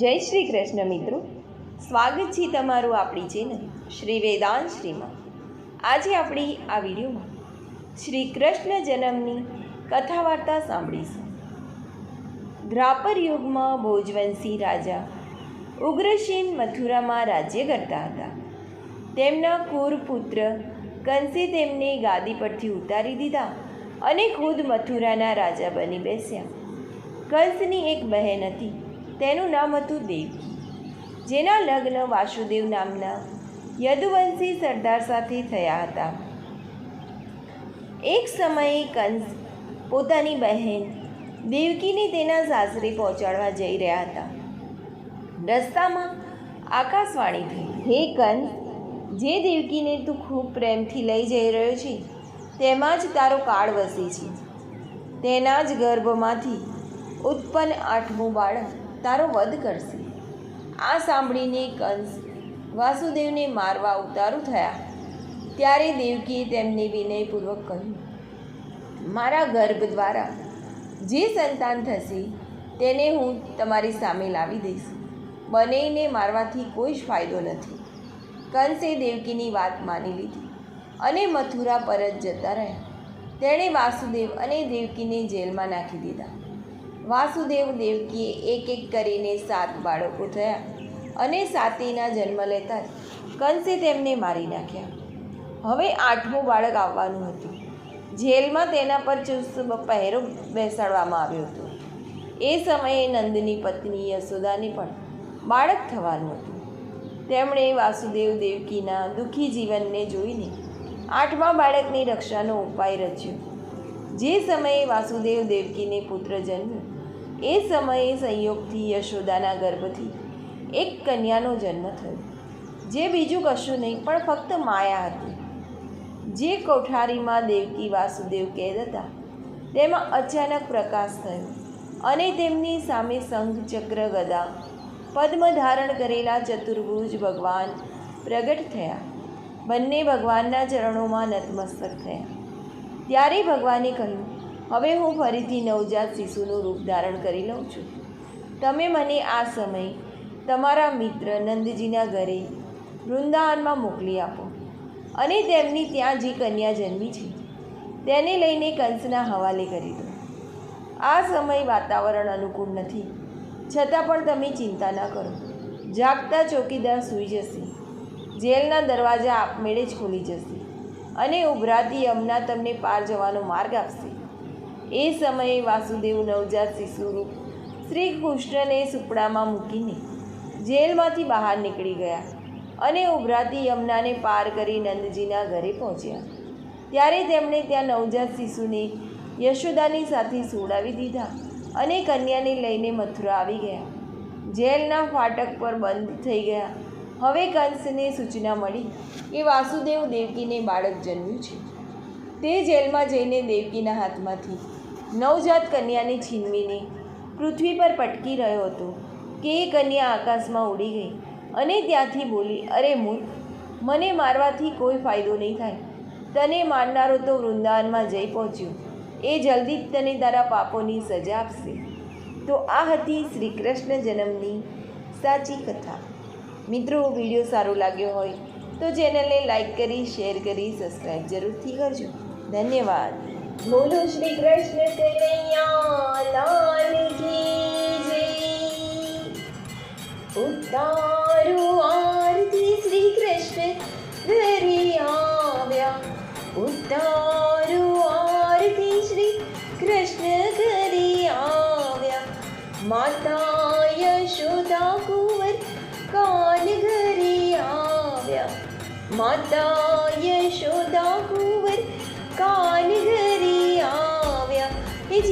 જય શ્રી કૃષ્ણ મિત્રો. સ્વાગત છે તમારું આપણી ચેનલ શ્રી વેદાંત શ્રીમાં. આજે આપણી આ વિડીયોમાં શ્રી કૃષ્ણ જન્મની કથા વાર્તા સાંભળીશું. દ્રાપર યુગમાં ભોજવંશી રાજા ઉગ્રસેન મથુરામાં રાજ્ય કરતા હતા. તેમના કુર પુત્ર કંસે તેમને ગાદી પરથી ઉતારી દીધા અને ખુદ મથુરાના રાજા બની બેસ્યા. કંસની એક બહેન હતી તેનું નામ હતું દેવકી જેના લગ્ન વાસુદેવ નામના યદુવંશી સરદાર સાથે થયા હતા. એક સમયે કંસ પોતાની બહેન દેવકીને તેના સાસરે પહોંચાડવા જઈ રહ્યા હતા. રસ્તામાં આકાશવાણી થઈ હે કંસ, જે દેવકીને તું ખૂબ પ્રેમથી લઈ જઈ રહ્યો છે, તેમાં જ તારો કાળ વસે છે. તેના જ ગર્ભમાંથી ઉત્પન્ન આઠમું બાળક તારો વધ કરશે. આ સાંભળીને કંસ વાસુદેવને મારવા ઉતારું થયા. ત્યારે દેવકીએ તેમને વિનયપૂર્વક કહ્યું, મારા ગર્ભ દ્વારા જે સંતાન થશે, તેને હું તમારી સામે લાવી દઈશ. બંનેને મારવાથી કોઈ જ ફાયદો નથી. કંસે દેવકીની વાત માની લીધી અને મથુરા પરત જતા રહ્યા. તેણે વાસુદેવ અને દેવકીને જેલમાં નાખી દીધા. વાસુદેવ દેવકીએ એક એક કરીને સાત બાળકો થયા અને સાતીના જન્મ લેતા જ કંસે તેમને મારી નાખ્યા. હવે આઠમું બાળક આવવાનું હતું. જેલમાં તેના પર ચુસ્ત પહેરો બેસાડવામાં આવ્યો હતો. એ સમયે નંદની પત્ની યશોદાને પણ બાળક થવાનું હતું. તેમણે વાસુદેવ દેવકીના દુઃખી જીવનને જોઈને આઠમા બાળકની રક્ષાનો ઉપાય રચ્યો. જે સમયે વાસુદેવ દેવકીને પુત્ર જન્મ્યો, એ સમયે સંયોગથી યશોદાના ગર્ભથી એક કન્યાનો જન્મ થયો, જે બીજું કશું નહીં, પણ ફક્ત માયા હતી. જે કોઠારીમાં દેવકી વાસુદેવ કેદ હતા, તેમાં અચાનક પ્રકાશ થયો અને તેમની સામે સંઘ ચક્ર ગદા, પદ્મ ધારણ કરેલા ચતુર્ભુજ ભગવાન પ્રગટ થયા. બંને ભગવાનના ચરણોમાં નતમસ્તક થયા. ત્યારે ભગવાને કહ્યું, હવે હું ફરીથી નવજાત શિશુનું રૂપ ધારણ કરી લઉં છું. તમે મને આ સમય તમારા મિત્ર નંદજીના ઘરે વૃંદાવનમાં મોકલી આપો અને તેમની ત્યાં જે કન્યા જન્મી છે, તેને લઈને કંસના હવાલે કરી દો. આ સમય વાતાવરણ અનુકૂળ નથી. છતાં પણ તમે ચિંતા ન કરો. જાગતા ચોકીદાર સૂઈ જશે. જેલના દરવાજા આપમેળે જ ખુલી જશે. અને ઉભરાતી યમુના તમને પાર જવાનો માર્ગ આપશે. એ સમયે વાસુદેવ નવજાત શિશુરૂપ શ્રી કૃષ્ણને સુપડામાં મૂકીને જેલમાંથી બહાર નીકળી ગયા અને ઉભરાતી યમુનાને પાર કરી નંદજીના ઘરે પહોંચ્યા. ત્યારે તેમણે ત્યાં નવજાત શિશુને યશોદાની સાથે સોડાવી દીધા અને કન્યાને લઈને મથુરા આવી ગયા. જેલના ફાટક પર બંધ થઈ ગયા. હવે કંસને સૂચના મળી કે વાસુદેવ દેવકીને બાળક જન્મ્યું છે. તે જેલમાં જઈને દેવકીના હાથમાંથી નવજાત કન્યાને છીનવીને પૃથ્વી પર પટકી રહ્યો હતો કે એ કન્યા આકાશમાં ઉડી ગઈ અને ત્યાંથી બોલી, અરે મૂર્ખ, મને મારવાથી કોઈ ફાયદો નહીં થાય. તને મારનારો તો વૃંદાવનમાં જઈ પહોંચ્યો. એ જલ્દી જ તને તારા પાપોની સજા આપશે. તો આ હતી શ્રી કૃષ્ણ જન્મની સાચી કથા. મિત્રો, વીડિયો સારો લાગ્યો હોય તો ચેનલને લાઈક કરી શેર કરી સબસ્ક્રાઈબ જરૂરથી કરજો. ધન્યવાદ. બોલો શ્રી કૃષ્ણ કનૈયા લાલ ઉતારો આરતી શ્રી કૃષ્ણ ઘરે આવ્યા. ઉતારો આરતી શ્રી કૃષ્ણ ઘરે આવ્યા. માતા યશોદા કુંવર કાન ઘરે આવ્યા માતા યશોદા કુંવર કાન ઘરે આવ્યા એ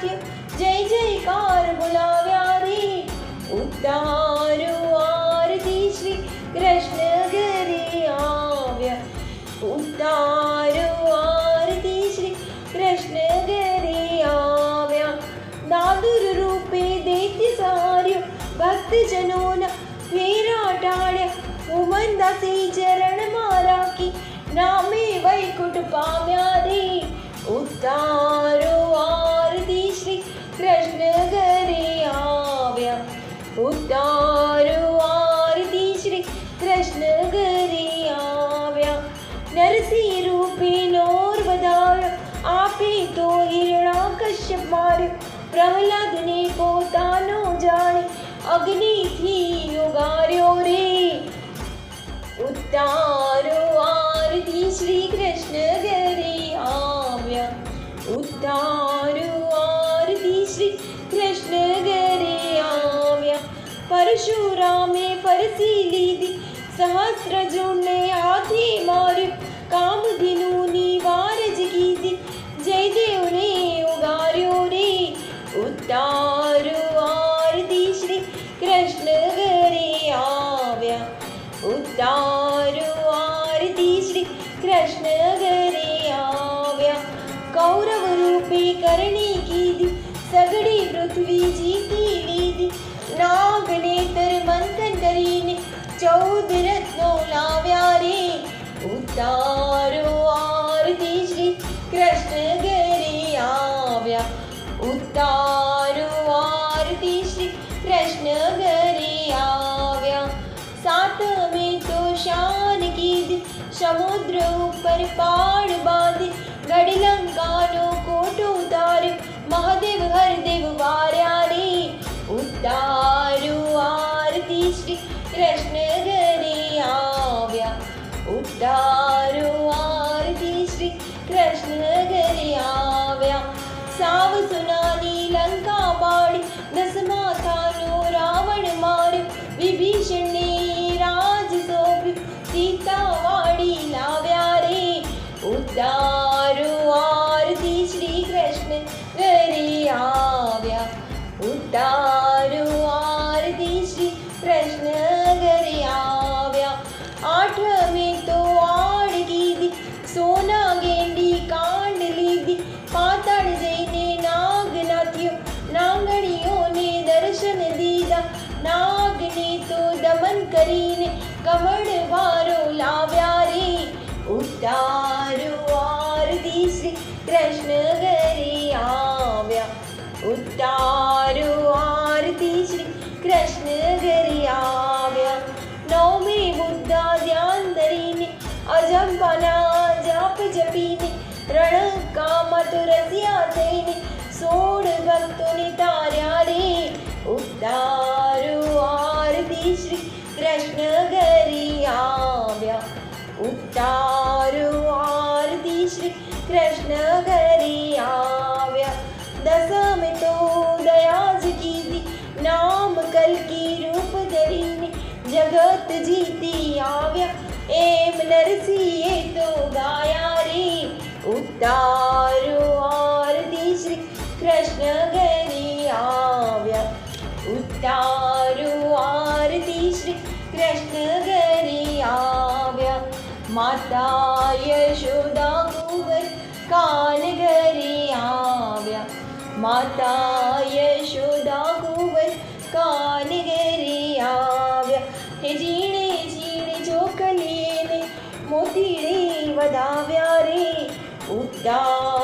નાટ્ય જય જયકાર બોલાવ્યા રે ઉતારો આરતી શ્રી કૃષ્ણ ઘરે આવ્યા ઉતારો આરતી શ્રી કૃષ્ણ ઘરે આવ્યા દાદુર રૂપે દૈત્ય સાર્યો ભક્તજનોના ફેરા ટાળ્યા ઉમનદાસી ચરણમાં રાખી નામે વૈકુંઠ પામ્યા રે ઉતારો કૃષ્ણ ઘરે આવ્યા નરસિંહ રૂપે નોર વધાવ્યો આપે તો હિરણા કશ્યપ માર્યો પ્રહલાદને પોતાનો જાણે અગ્નિથી ઉગાર્યો રે. ઉતારો આરતી શ્રી કૃષ્ણ सहस्रजून आधि मिनूनि वार जगिति जे उगारोरे उदारु आरती श्री कृष्ण गरे आव्या। उारु आरती श्री कृष्ण गरे आव्या। कौरवी कर्णी सगडी पृथ्वी जीति मन ચૌદ રત્નો લાવ્યા રે. ઉતારો આરતી શ્રી કૃષ્ણ ઘરે આવ્યા. ઉતારો આરતી શ્રી કૃષ્ણ ઘરે આવ્યા. સાતમે તો શાન કીધી સમુદ્ર ઉપર પાડ બાંધી, ગઢલંકાનો કોટો ઉતાર, મહાદેવ હરદેવ વાર્યા રે. ઉતારો આરતી શ્રી કૃષ્ણ ઉતારો આરતી શ્રી કૃષ્ણ ઘરે આવ્યા સાવ સુનાની સોળ ભક્તોને તાર્યા રે ઉતારો આરતી શ્રી કૃષ્ણ ઘરી આવ્યા. ઉતારો આરતી શ્રી કૃષ્ણ ઘરી આવ્યા. દસમ તો દયાજ કીધી, નામ કલકી રૂપ ધરીને જગત જીતી આવ્યા. એમ નરસિંહે તો ગાયા રે. ઉતારો ઘરે આવ્યા ઉતારો આરતી શ્રી કૃષ્ણ ઘરે આવ્યા માતા યશોદા કુંવર કાન ઘરે આવ્યા માતા યશોદા કુંવર કાન ઘરે આવ્યા હે જીણે જીણે જો મોતીડે વધાવ્યા રે ઉતારો